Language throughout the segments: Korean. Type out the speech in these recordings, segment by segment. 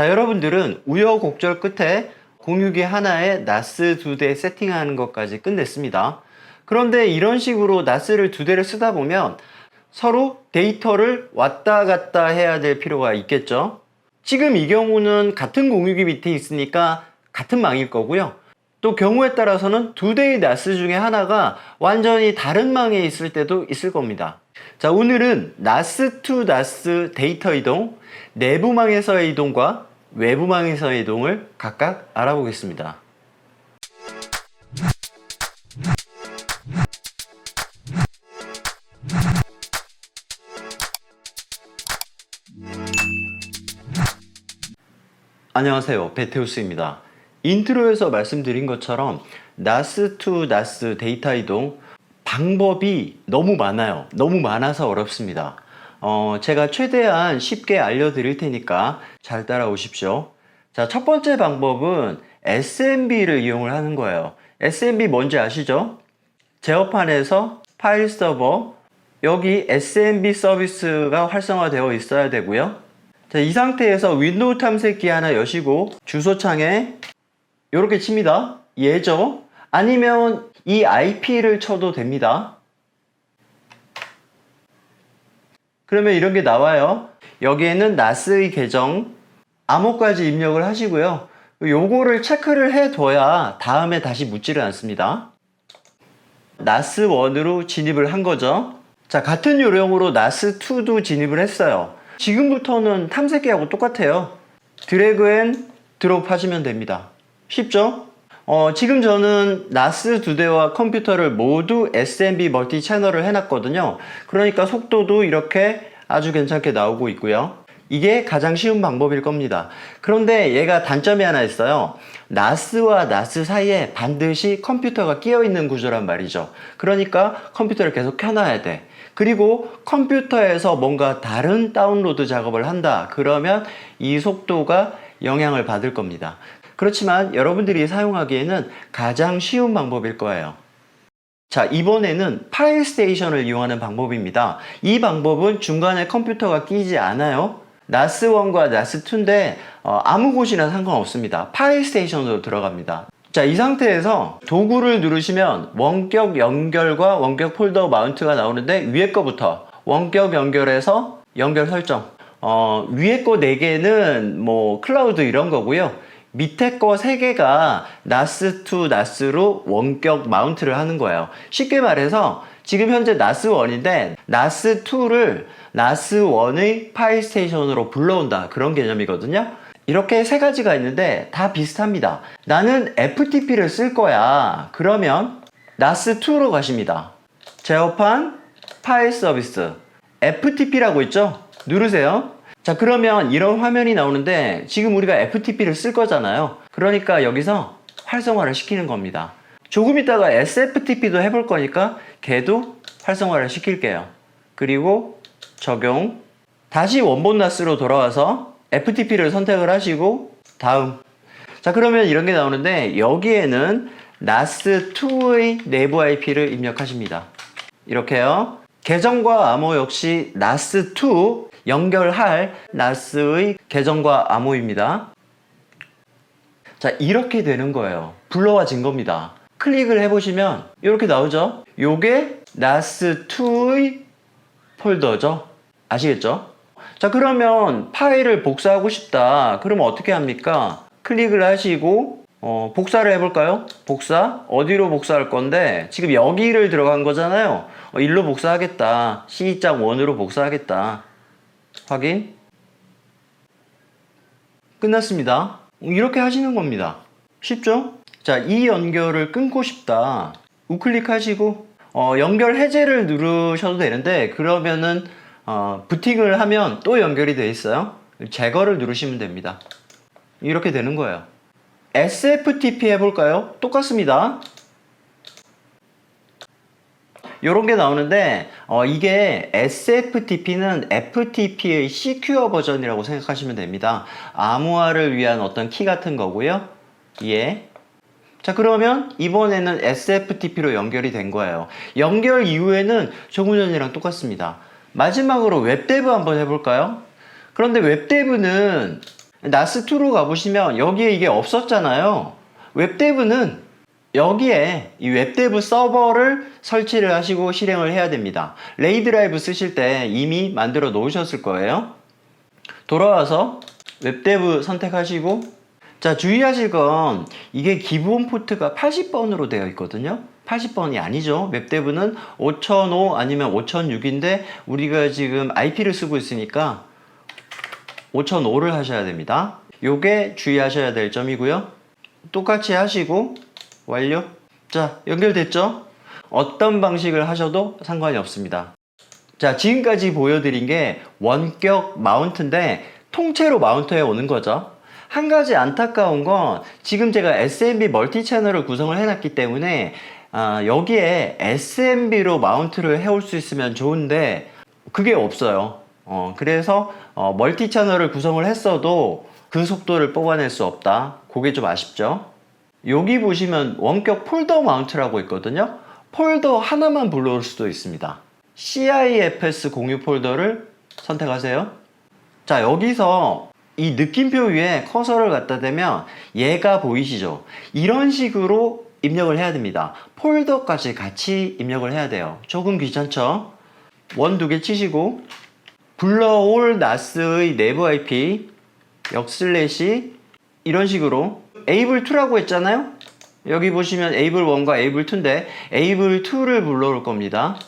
자, 여러분들은 우여곡절 끝에 공유기 하나에 나스 두 대 세팅하는 것까지 끝냈습니다. 그런데 이런 식으로 나스를 두 대를 쓰다 보면 서로 데이터를 왔다 갔다 해야 될 필요가 있겠죠. 지금 이 경우는 같은 공유기 밑에 있으니까 같은 망일 거고요. 또 경우에 따라서는 두 대의 나스 중에 하나가 완전히 다른 망에 있을 때도 있을 겁니다. 자, 오늘은 나스 투 나스 데이터 이동, 내부망에서의 이동과 외부망에서의 이동을 각각 알아보겠습니다. 안녕하세요. 베테우스입니다. 인트로에서 말씀드린 것처럼 나스 투 나스 데이터 이동 방법이 너무 많아요. 너무 많아서 어렵습니다. 어, 제가 최대한 쉽게 알려드릴 테니까 잘 따라오십시오. 자, 첫 번째 방법은 SMB를 이용을 하는 거예요. SMB 뭔지 아시죠? 제어판에서 파일 서버, 여기 SMB 서비스가 활성화되어 있어야 되고요. 자, 이 상태에서 윈도우 탐색기 하나 여시고 주소창에 이렇게 칩니다. 예죠? 아니면 이 IP를 쳐도 됩니다. 그러면 이런 게 나와요. 여기에는 나스의 계정, 암호까지 입력을 하시고요. 요거를 체크를 해둬야 다음에 다시 묻지를 않습니다. 나스1으로 진입을 한 거죠. 자, 같은 요령으로 나스2도 진입을 했어요. 지금부터는 탐색기하고 똑같아요. 드래그 앤 드롭 하시면 됩니다. 쉽죠? 어, 지금 저는 나스 두 대와 컴퓨터를 모두 SMB 멀티 채널을 해놨거든요. 그러니까 속도도 이렇게 아주 괜찮게 나오고 있고요. 이게 가장 쉬운 방법일 겁니다. 그런데 얘가 단점이 하나 있어요. 나스와 나스 사이에 반드시 컴퓨터가 끼어 있는 구조란 말이죠. 그러니까 컴퓨터를 계속 켜놔야 돼. 그리고 컴퓨터에서 뭔가 다른 다운로드 작업을 한다. 그러면 이 속도가 영향을 받을 겁니다. 그렇지만 여러분들이 사용하기에는 가장 쉬운 방법일 거예요. 자, 이번에는 파일 스테이션을 이용하는 방법입니다. 이 방법은 중간에 컴퓨터가 끼지 않아요. 나스1과 나스2인데 어, 아무 곳이나 상관없습니다. 파일 스테이션으로 들어갑니다. 자, 이 상태에서 도구를 누르시면 원격 연결과 원격 폴더 마운트가 나오는데 위에 거부터 원격 연결해서 연결 설정. 어, 위에 거 4개는 뭐 클라우드 이런 거고요. 밑에 거 3개가 나스2 나스로 원격 마운트를 하는 거예요. 쉽게 말해서 지금 현재 나스 1인데 나스 2를 나스 1의 파일 스테이션으로 불러온다. 그런 개념이거든요. 이렇게 세 가지가 있는데 다 비슷합니다. 나는 FTP를 쓸 거야. 그러면 나스 2로 가십니다. 제어판 파일 서비스 FTP라고 있죠? 누르세요. 자 그러면 이런 화면이 나오는데 지금 우리가 FTP를 쓸 거잖아요. 그러니까 여기서 활성화를 시키는 겁니다. 조금 있다가 SFTP도 해볼 거니까 걔도 활성화를 시킬게요. 그리고 적용 다시 원본 나스로 돌아와서 FTP를 선택을 하시고 다음 자 그러면 이런 게 나오는데 여기에는 NAS2의 내부 IP를 입력하십니다 이렇게요 계정과 암호 역시 NAS2 연결할 NAS의 계정과 암호입니다. 자 이렇게 되는 거예요. 불러와진 겁니다. 클릭을 해보시면 이렇게 나오죠? 요게 NAS2의 폴더죠? 아시겠죠? 자 그러면 파일을 복사하고 싶다. 그러면 어떻게 합니까? 클릭을 하시고 어, 복사를 해볼까요? 복사? 어디로 복사할 건데? 지금 여기를 들어간 거잖아요. 어, 일로 복사하겠다. C.1으로 복사하겠다 확인 끝났습니다 이렇게 하시는 겁니다 쉽죠 자 이 연결을 끊고 싶다 우클릭 하시고 어, 연결 해제를 누르셔도 되는데 그러면은 어, 부팅을 하면 또 연결이 되어 있어요. 제거를 누르시면 됩니다. 이렇게 되는 거예요. SFTP 해볼까요? 똑같습니다. 이런 게 나오는데 어, 이게 SFTP는 FTP의 시큐어 버전이라고 생각하시면 됩니다. 암호화를 위한 어떤 키 같은 거고요. 예. 자 그러면 이번에는 SFTP로 연결이 된 거예요. 연결 이후에는 조금 전이랑 똑같습니다. 마지막으로 웹데브 한번 해볼까요? 그런데 웹데브는 나스2로 가보시면 여기에 이게 없었잖아요. 웹데브는 여기에 이 웹데브 서버를 설치를 하시고 실행을 해야 됩니다. 레이드라이브 쓰실 때 이미 만들어 놓으셨을 거예요. 돌아와서 웹데브 선택하시고 자 주의하실 건 이게 기본 포트가 80번으로 되어 있거든요 80번이 아니죠 웹데브는 5005 아니면 5006인데 우리가 지금 IP를 쓰고 있으니까 5005를 하셔야 됩니다 요게 주의하셔야 될 점이고요 똑같이 하시고 완료 자 연결됐죠 어떤 방식을 하셔도 상관이 없습니다 자, 지금까지 보여드린 게 원격 마운트인데 통째로 마운트해 오는 거죠. 한 가지 안타까운 건 지금 제가 SMB 멀티 채널을 구성을 해놨기 때문에 아, 여기에 SMB로 마운트를 해올 수 있으면 좋은데 그게 없어요. 어, 그래서 어, 멀티 채널을 구성을 했어도 그 속도를 뽑아낼 수 없다. 그게 좀 아쉽죠. 여기 보시면 원격 폴더 마운트라고 있거든요. 폴더 하나만 불러올 수도 있습니다. CIFS 공유 폴더를 선택하세요. 자, 여기서 이 느낌표 위에 커서를 갖다 대면 얘가 보이시죠? 이런 식으로 입력을 해야 됩니다. 폴더까지 같이 입력을 해야 돼요. 조금 귀찮죠? 원 두 개 치시고 불러올 나스의 내부 IP 역슬래시 이런 식으로 able 2라고 했잖아요. 여기 보시면 able 1과 able 2인데 able 2를 불러올 겁니다.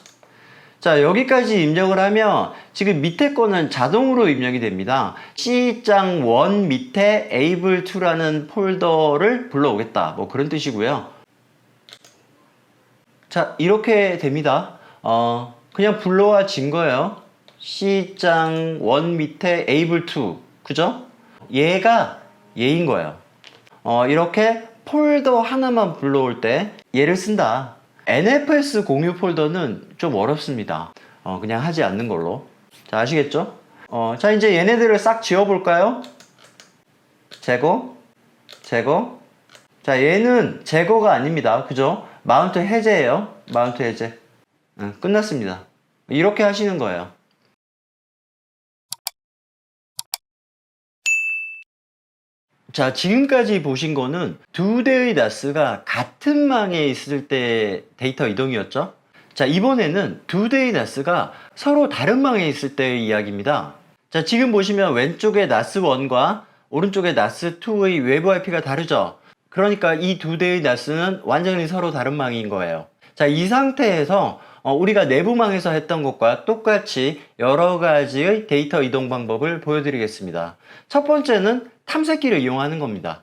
자 여기까지 입력을 하면 지금 밑에 거는 자동으로 입력이 됩니다. C장 1 밑에 able 2라는 폴더를 불러오겠다. 뭐 그런 뜻이고요. 자 이렇게 됩니다. 어 그냥 불러와 진 거예요. C장 1 밑에 able 2 그죠? 얘가 얘인 거예요. 어, 이렇게 폴더 하나만 불러올 때 얘를 쓴다. NFS 공유 폴더는 좀 어렵습니다. 어, 그냥 하지 않는 걸로. 자, 아시겠죠? 어, 자, 이제 얘네들을 싹 지워볼까요? 제거, 제거. 자, 얘는 제거가 아닙니다. 그죠? 마운트 해제예요. 마운트 해제. 응, 끝났습니다. 이렇게 하시는 거예요. 자, 지금까지 보신 거는 두 대의 나스가 같은 망에 있을 때 데이터 이동이었죠? 자, 이번에는 두 대의 나스가 서로 다른 망에 있을 때의 이야기입니다. 자, 지금 보시면 왼쪽에 나스1과 오른쪽에 나스2의 외부 IP가 다르죠? 그러니까 이 두 대의 나스는 완전히 서로 다른 망인 거예요. 자, 이 상태에서 어, 우리가 내부망에서 했던 것과 똑같이 여러 가지의 데이터 이동 방법을 보여드리겠습니다. 첫 번째는 탐색기를 이용하는 겁니다.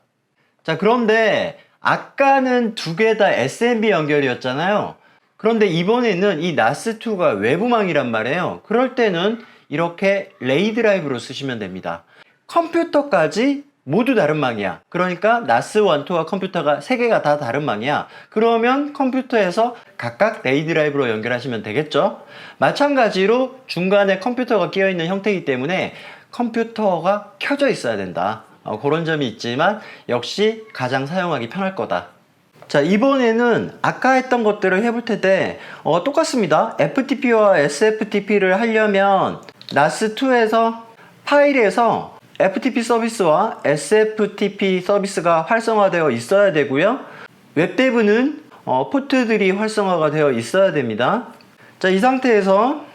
자, 그런데 아까는 두 개 다 SMB 연결이었잖아요. 그런데 이번에는 이 NAS2가 외부망이란 말이에요. 그럴 때는 이렇게 레이 드라이브로 쓰시면 됩니다. 컴퓨터까지 모두 다른 망이야. 그러니까 NAS1, 2와 컴퓨터가 세 개가 다 다른 망이야. 그러면 컴퓨터에서 각각 레이 드라이브로 연결하시면 되겠죠? 마찬가지로 중간에 컴퓨터가 끼어 있는 형태이기 때문에 컴퓨터가 켜져 있어야 된다. 어, 그런 점이 있지만 역시 가장 사용하기 편할 거다. 자 이번에는 아까 했던 것들을 해볼 텐데 어, 똑같습니다. FTP와 SFTP를 하려면 NAS2에서 파일에서 FTP 서비스와 SFTP 서비스가 활성화되어 있어야 되고요. 웹데브는 어, 포트들이 활성화가 되어 있어야 됩니다. 자, 이 상태에서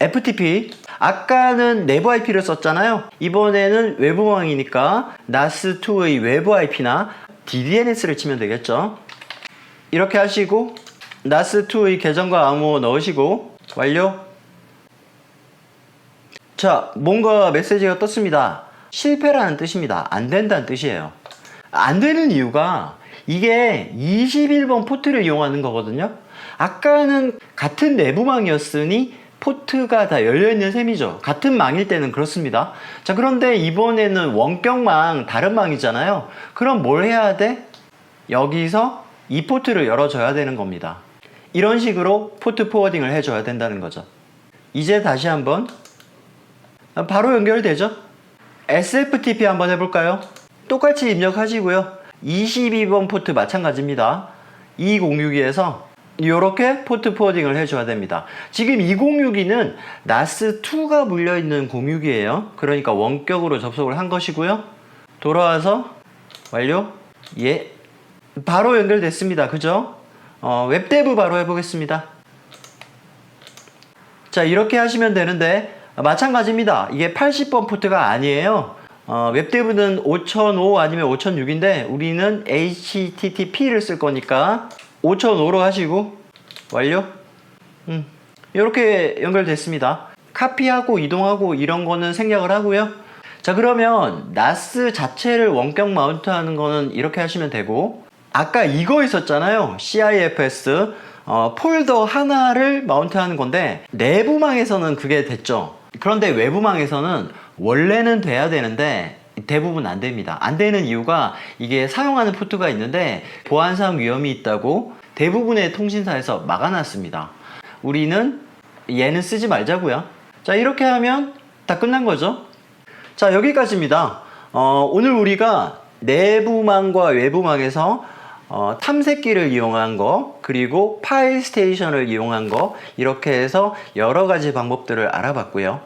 FTP 아까는 내부 IP를 썼잖아요. 이번에는 외부망이니까 NAS2의 외부 IP나 DDNS를 치면 되겠죠. 이렇게 하시고 NAS2의 계정과 암호 넣으시고 완료. 자, 뭔가 메시지가 떴습니다. 실패라는 뜻입니다. 안 된다는 뜻이에요. 안 되는 이유가 이게 21번 포트를 이용하는 거거든요. 아까는 같은 내부망이었으니 포트가 다 열려있는 셈이죠. 같은 망일 때는 그렇습니다. 자, 그런데 이번에는 원격망, 다른 망이잖아요. 그럼 뭘 해야 돼? 여기서 이 포트를 열어줘야 되는 겁니다. 이런 식으로 포트 포워딩을 해줘야 된다는 거죠. 이제 다시 한번 바로 연결되죠? SFTP 한번 해볼까요? 똑같이 입력하시고요. 22번 포트 마찬가지입니다. 2062에서 이렇게 포트 포워딩을 해줘야 됩니다. 지금 이 공유기는 나스2가 물려있는 공유기예요. 그러니까 원격으로 접속을 한 것이고요. 돌아와서 완료. 예. 바로 연결됐습니다. 그죠? 어, 웹데브 바로 해보겠습니다. 자, 이렇게 하시면 되는데, 마찬가지입니다. 이게 80번 포트가 아니에요. 어, 웹데브는 5005 아니면 5006인데, 우리는 HTTP를 쓸 거니까, 5005로 하시고, 완료. 음, 이렇게 연결됐습니다. 카피하고 이동하고 이런 거는 생략을 하고요. 자, 그러면 나스 자체를 원격 마운트 하는 거는 이렇게 하시면 되고, 아까 이거 있었잖아요. CIFS. 어, 폴더 하나를 마운트 하는 건데 내부망에서는 그게 됐죠. 그런데 외부망에서는 원래는 돼야 되는데 대부분 안 됩니다. 안 되는 이유가 이게 사용하는 포트가 있는데 보안상 위험이 있다고 대부분의 통신사에서 막아놨습니다. 우리는 얘는 쓰지 말자고요. 자 이렇게 하면 다 끝난 거죠. 자 여기까지입니다. 어, 오늘 우리가 내부망과 외부망에서 어, 탐색기를 이용한 거 그리고 파일 스테이션을 이용한 거 이렇게 해서 여러 가지 방법들을 알아봤고요.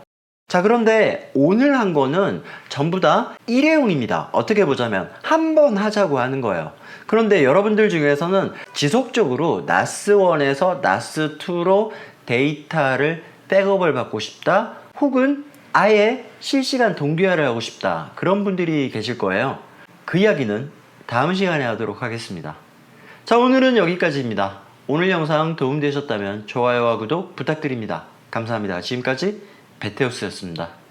자 그런데 오늘 한 거는 전부 다 일회용입니다. 어떻게 보자면 한 번 하자고 하는 거예요. 그런데 여러분들 중에서는 지속적으로 나스1에서 나스2로 데이터를 백업을 받고 싶다 혹은 아예 실시간 동기화를 하고 싶다 그런 분들이 계실 거예요. 그 이야기는 다음 시간에 하도록 하겠습니다. 자, 오늘은 여기까지입니다. 오늘 영상 도움되셨다면 좋아요와 구독 부탁드립니다. 감사합니다. 지금까지 베테오스였습니다.